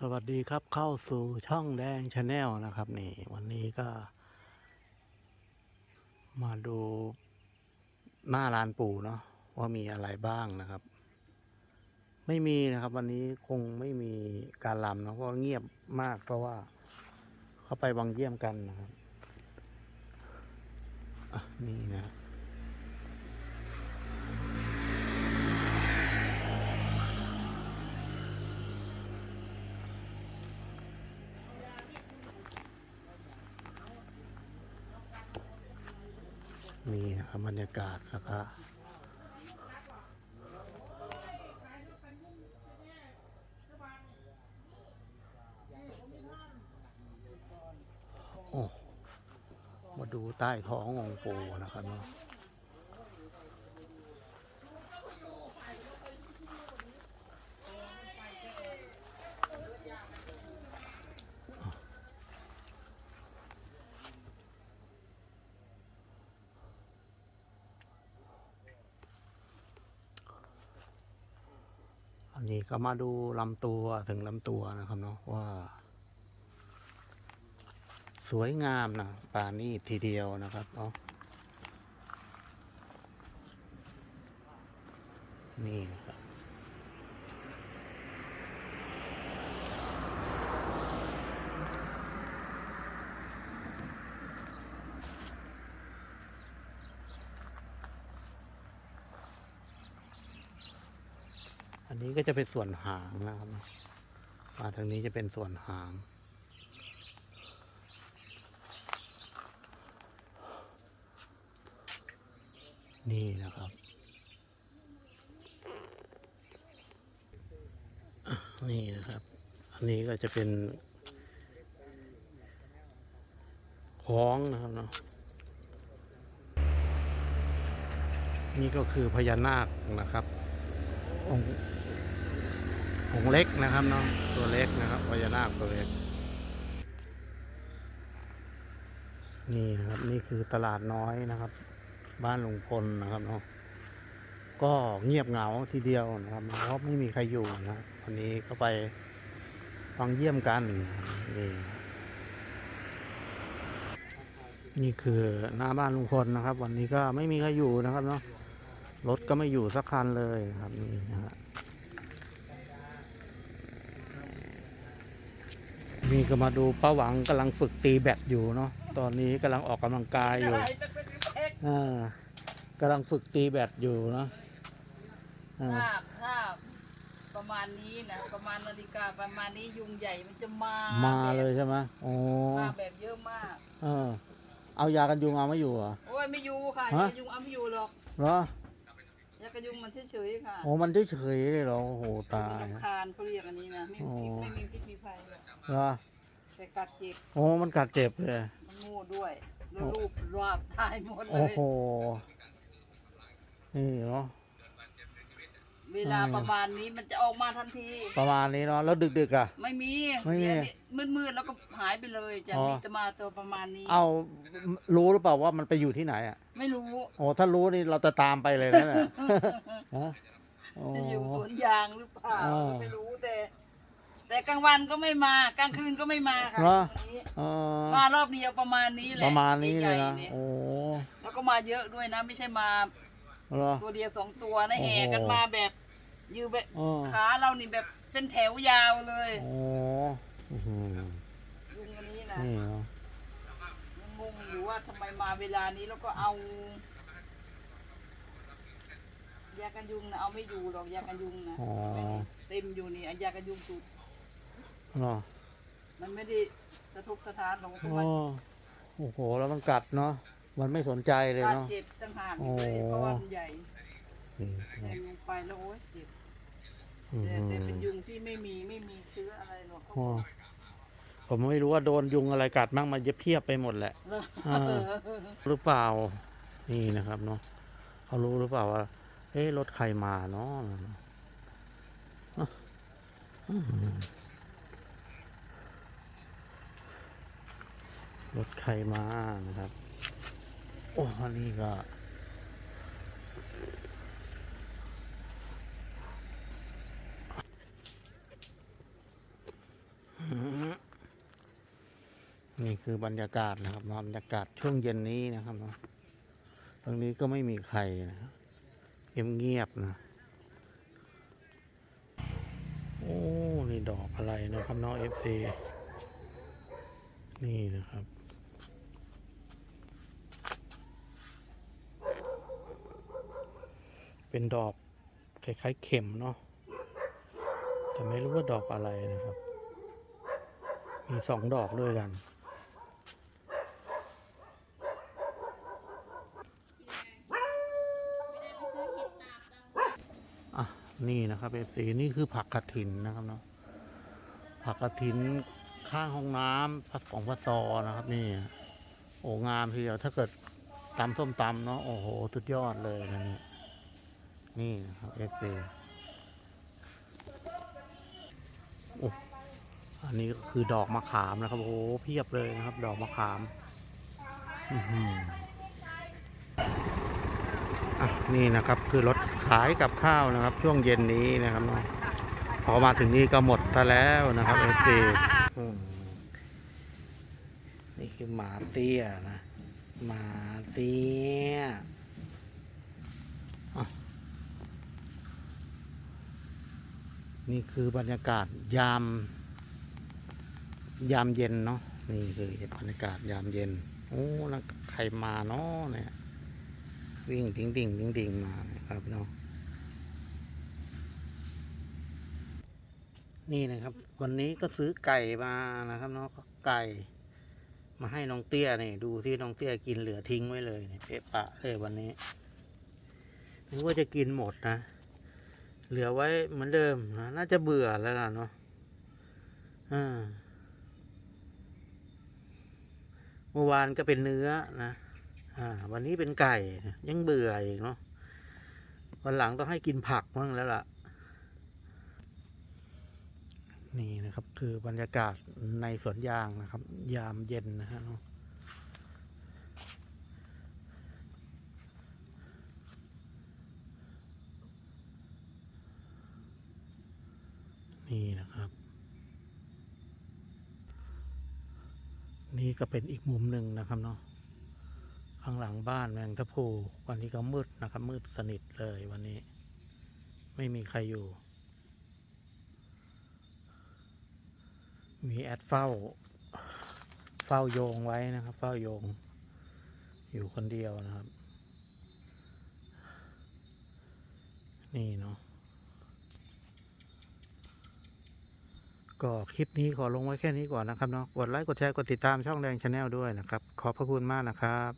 สวัสดีครับเข้าสู่ช่องแดงชาแนลนะครับ นี่ วันนี้ก็ มาดูหน้าร้านปู่เนาะว่ามีอะไรบ้างนะครับ ไม่มีนะครับ วันนี้คงไม่มีการลำเนาะเพราะเงียบมากเพราะว่า เขาไปวังเยี่ยมกันนะครับอะนี่นะ นี่นะครับบรรยากาศนะครับโอ้มาดูใต้ท้ององค์ปูนะครับเนาะ นี่ก็มาดูลำตัวถึงลำตัวนะครับเนาะว่า สวยงามนะป่านี่ทีเดียวนะครับเนาะนี่นะครับ นนี้ก็จะเป็นส่วนหางนะครับมาทางนี้จะเป็นส่วนหาง นี่นะครับ นี่นะครับ อันนี้ก็จะเป็นคล้องนะครับเนาะนี่ก็คือพญานาคนะครับองค์ องเล็กนะครับเนาะตัวเล็กนะครับพญานาคตัวเล็ก นี่นะครับนี่คือตลาดน้อยนะครับ บ้านลุงพลนะครับเนาะก็เงียบเหงาทีเดียวนะครับเพราะไม่มีใครอยู่นะวันนี้ก็ไปฟังเยี่ยมกันนี่นี่คือหน้าบ้านลุงพลนะครับ วันนี้ก็ไม่มีใครอยู่นะครับเนาะรถก็ไม่อยู่สักคันเลยนะครับนี่นะฮะ นี่ก็มาดูป้าหวังกำลังฝึกตีแบดอยู่เนาะตอนนี้กำลังออกกำลังกายอยู่อ่ากำลังฝึกตีแบดอยู่เนาะอ่าถ้าถ้าประมาณนี้นะประมาณนาฬิกาประมาณนี้ยุงใหญ่มันจะมามามาเลยใช่ไหมโอ้มาแบบเยอะมาก เออ เอายากันยุงเอาไม่อยู่เหรอ โอ้ยไม่อยู่ค่ะฮะ ยายุงเอาไม่อยู่หรอกเหรอ ยากระยุงมันเฉยๆค่ะโอ้มันเฉยๆเลยเหรอ โอ้โห ตายมีลำคาญเขาเรียกอันนี้นะไม่อ๋อมีไม่มีพิษมีภัยหรอก เหรอแต่กัดเจ็บโอ้มันกัดเจ็บเลยมันงูด้วยแล้วรูปรอบตายหมดเลโอ้ย โหนี่เนาะ เวลาอืมประมาณนี้มันจะออกมาทันที ประมาณนี้เนาะแล้วดึกๆอะ ไม่มีไม่มีมืดมืดๆแล้วก็หายไปเลยจะอ๋อ มีจะมาตัวประมาณนี้ เอารู้หรือเปล่าว่ามันไปอยู่ที่ไหนอะไม่รู้โอ้ถ้ารู้นี่เราจะตามไปเลยนะเนี่ย ฮะโอ้ จะอยู่สวนยางหรือเปล่าอ่าไม่รู้แต่ แต่กลางวันก็ไม่มากลางคืนก็ไม่มาค่ะเหรอ วันนี้เออมารอบเดียวประมาณนี้แหละประมาณนี้เลยนะ ใหญ่ๆโอ้แล้วก็มาเยอะด้วยนะ ไม่ใช่มาเหรอ ตัวเดียวสองตัวนะโอ้โห แห่กันมาแบบยืนแบบเออขาเรานี่แบบเป็นแถวยาวเลยโอ้อื้อหือยุงอันนี้นะนี่เนาะยังงงอยู่ว่าทำไมมาเวลานี้แล้วก็เอายากันยุงนะเอาไม่อยู่หรอกยากันยุงนะอ๋อเต็มอยู่นี่อันยากันยุงจุด เนาะมันไม่ได้สะทกสะท้านหรอกเพราะโอ้ว่าโอ้โห แล้วมันกัดเนาะ มันไม่สนใจเลยบาดเนาะ เจ็บต่างหากโอ้เลยเพราะว่ามันใหญ่นี่แทงลงไปแล้วโอ๊ยเจ็บอื้อแต่หืแต่เป็นอยุงที่ไม่มีไม่มีเชื้ออะไรหรอกเขาโอ้บอกผมไม่รู้ว่าโดนยุงอะไรกัดมั่งมันเย็บเพียบไปหมดแหละอ่าหรือเปล่า นี่นะครับเนาะเขารู้หรือเปล่าว่า เอ๊ะรถใครมาเนาะเนาะอื้อหือ รถใครมานะครับ โอ้อันนี้ก็นี่คือบรรยากาศนะครับบรรยากาศช่วงเย็นนี้นะครับเนาะตรงนี้ก็ไม่มีใครนะครับเงียบๆนะ โอ้ นี่ดอกอะไรนะครับน้องเอฟซีนี่นะครับ เป็นดอกคล้ายๆเข็มเนาะแต่ไม่รู้ว่าดอกอะไรนะครับ มีสองดอกด้วยกัน อะ นี่นะครับเอฟซีนี่คือผักกระถินนะครับเนาะผักกระถินข้างห้องน้ำผักของพระซอนะครับนี่ โอ้งามทีเดียวถ้าเกิดตำส้มตำเนาะโอ้โหสุดยอดเลยนะเนี่ย นี่นะครับเอฟซีอันนี้ก็คือดอกมะขามนะครับ โอ้โหเพียบเลยนะครับ ดอกมะขามอะนี่นะครับคือรถขายกับข้าวนะครับ ช่วงเย็นนี้นะครับพอมาถึงนี่ก็หมดซะแล้วนะครับเอฟซีนี่คือหมาเตี้ยนะหมาเตี้ยอะ นี่คือบรรยากาศยาม ยามเย็นเนาะนี่คือบรรยากาศยามเย็นโอ้แล้วใครมาเนาะเนี่ยวิ่งดิ่งดิ่งดิ่งดิ่งมาครับเนาะนี่นะครับ วันนี้ก็ซื้อไก่มานะครับเนาะไก่ มาให้น้องเตี้ยนี่ดูที่น้องเตี้ยกินเหลือทิ้งไว้เลยนี่เปะปะเลยวันนี้นึกว่าจะกินหมดนะ เหลือไว้เหมือนเดิมนะน่าจะเบื่อแล้วล่ะเนาะอ่าเมื่อวานก็เป็นเนื้อนะ อ่า วันนี้เป็นไก่ ยังเบื่ออีกเนาะ วันหลังต้องให้กินผักบ้างแล้วล่ะ นี่นะครับคือบรรยากาศในสวนยางนะครับ ยามเย็นนะฮะเนาะนี่นะครับ นี่ก็เป็นอีกมุมหนึ่งนะครับเนาะข้างหลังบ้านแมงตะพูวันนี้ก็มืดนะครับ มืดสนิทเลยวันนี้ ไม่มีใครอยู่ มีแอดเฝ้า เฝ้าโยงไว้นะครับ เฝ้าโยง อยู่คนเดียวนะครับ นี่เนาะ ก็คลิปนี้ขอลงไว้แค่นี้ก่อนนะครับเนาะกดไลค์กดแชร์กดติดตามช่องแดงชาแนลด้วยนะครับ ขอบพระคุณมากนะครับ